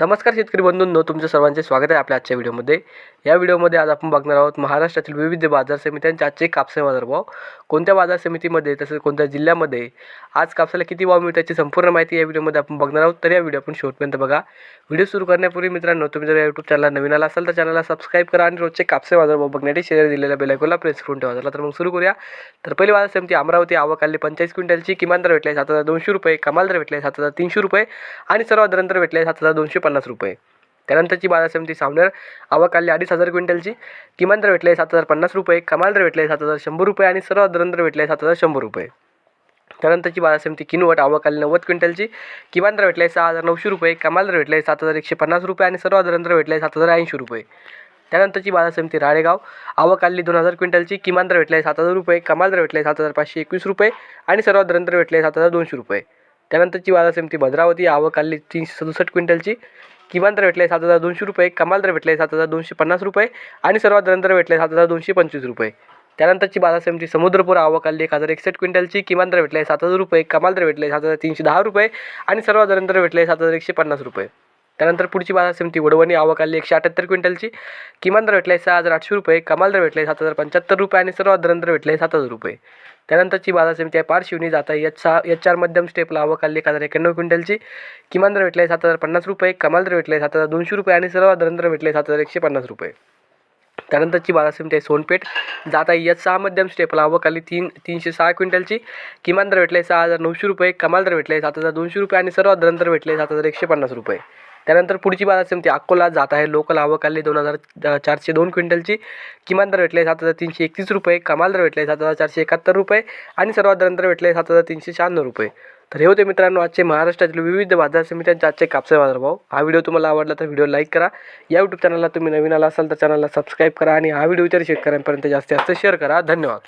नमस्कार शेतकरी बंधूंनो तुमचं सर्वांचे स्वागत आहे आपल्या आजच्या व्हिडिओमध्ये. या व्हिडिओमध्ये आज आपण बघणार आहोत महाराष्ट्रातील विविध बाजार समित्यांचे आजचे कापसे बाजारभाव. कोणत्या बाजार समितीमध्ये तसेच कोणत्या जिल्ह्यामध्ये आज कापसाला किती भाव मिळतो याची संपूर्ण माहिती या व्हिडिओमध्ये आपण बघणार आहोत. तर या व्हिडिओ आपण शेवटपर्यंत बघा. व्हिडिओ सुरू करण्यापूर्वी मित्रांनो तुम्ही जर या यूट्यूब चॅनलला नवीन आला असाल तर चॅनलला सबस्क्राईब करा आणि रोजचे कापसे बाजारभाव बघण्यासाठी शेअर दिलेल्या बेलायकोला प्रेस करून ठेवा. झाला तर मग सुरू करूया. तर पहिली बाजार समिती अमरावती आवक आली पंचेचाळीस क्विंटलची किमान दर भेटले सात हजार दोनशे रुपये कमाल दर भेटले सात हजार तीनशे रुपये आणि सर्वात दर दर भेटले सात हजार दोनशे पन्नास रुपये. त्यानंतरची बाजार समिती सावनेर आवक आली अडीच हजार क्विंटलची. किमान दर भेटले सात हजार पन्नास रुपये कमाल दर भेटले सात हजार शंभर रुपये आणि सर्वात दर भेटले सात हजार शंभर रुपये. त्यानंतरची बाजार समिती किनवट आवक आली नव्वद क्विंटलची. किमान दर भेटले सहा हजार नऊशे रुपये कमाल दर भेटले सात हजार एकशे पन्नास रुपये आणि सर्वात दर भेटले सात हजार ऐंशी रुपये. त्यानंतरची बाजार समिती राळेगाव आवक आली दोन हजार क्विंटलची. किमान दर भेटले सात हजार रुपये कमाल दर भेटले सात हजार पाचशे एकवीस रुपये आणि सर्वात दर भेटले सात हजार दोनशे रुपये. त्यानंतरची बाजार समिती भद्रावती आवक आली तीनशे सदुसष्ट क्विंटलची. किमान दर भेटले सात हजार दोनशे रुपये कमाल दर भेटले सात हजार दोनशे पन्नास रुपये आणि सर्वात दर भेटले सात हजार दोनशे पंचवीस रुपये. त्यानंतरची बाजार समिती समुद्रपूर आवक आली एक हजार एकसष्ट क्विंटलची किमान दर भेटले सात हजार रुपये कमाल दर भेटले सात हजार तीनशे दहा रुपये आणि सर्वात दर भेटले सात हजार एकशे पन्नास रुपये. त्यानंतर पुढची बाजार समिती वडवणी आवक आली एकशे अठ्याहत्तर क्विंटलची किमान दर भेटले सहा हजार आठशे रुपये कमाल दर भेटले सात हजार पंच्याहत्तर रुपये आणि सर्वात दर भेटले सात हजार रुपये. त्यानंतरची बाजार समिती आहे. पारशिवनी जाता एच सहा एच चार मध्यम स्टेपला आवक आली एक हजार एक्याण्णव क्विंटलची. किमान दर भेटले सात हजार पन्नास रुपये. कमाल दर भेटले सात हजार दोनशे रुपये. आणि सर्वात दर भेटले सात हजार एकशे पन्नास रुपये. त्यानंतरची बाजार समिती आहे सोनपेठ. जाता यात सहा मध्यम स्टेपला आवक आली तीन तीनशे सहा क्विंटलची. किमान दर भेटले सहा हजार नऊशे रुपये. कमाल दर भेटले सात हजार दोनशे रुपये. आणि सर्वात दर दर भेटले सात हजार एकशे पन्नास रुपये. त्यानंतर पुढची बाजार समिती अकोला जात आहे. लोकल आवक आले दोन हजार चारशे दोन क्विंटलची. किमान दर भेटले सात हजार तीनशे एकतीस रुपये. कमाल दर भेटले सात हजार चारशे एकाहत्तर रुपये. आणि सर्वात दरंतर भेटले सात हजार तीनशे शहाण्णव रुपये. तर हे होते मित्रांनो आजचे महाराष्ट्रातील विविध बाजार समित्यांचे आजचे कापसे बाजारभाव हा व्हिडिओ तुम्हाला आवडला तर व्हिडिओ लाईक करा. या यूट्यूब चॅनलला तुम्ही नवीन आला असाल तर चॅनलला सबस्क्राईब करा. आणि हा व्हिडिओ इतर शेतकऱ्यांपर्यंत जास्तीत जास्त शेअर करा. धन्यवाद.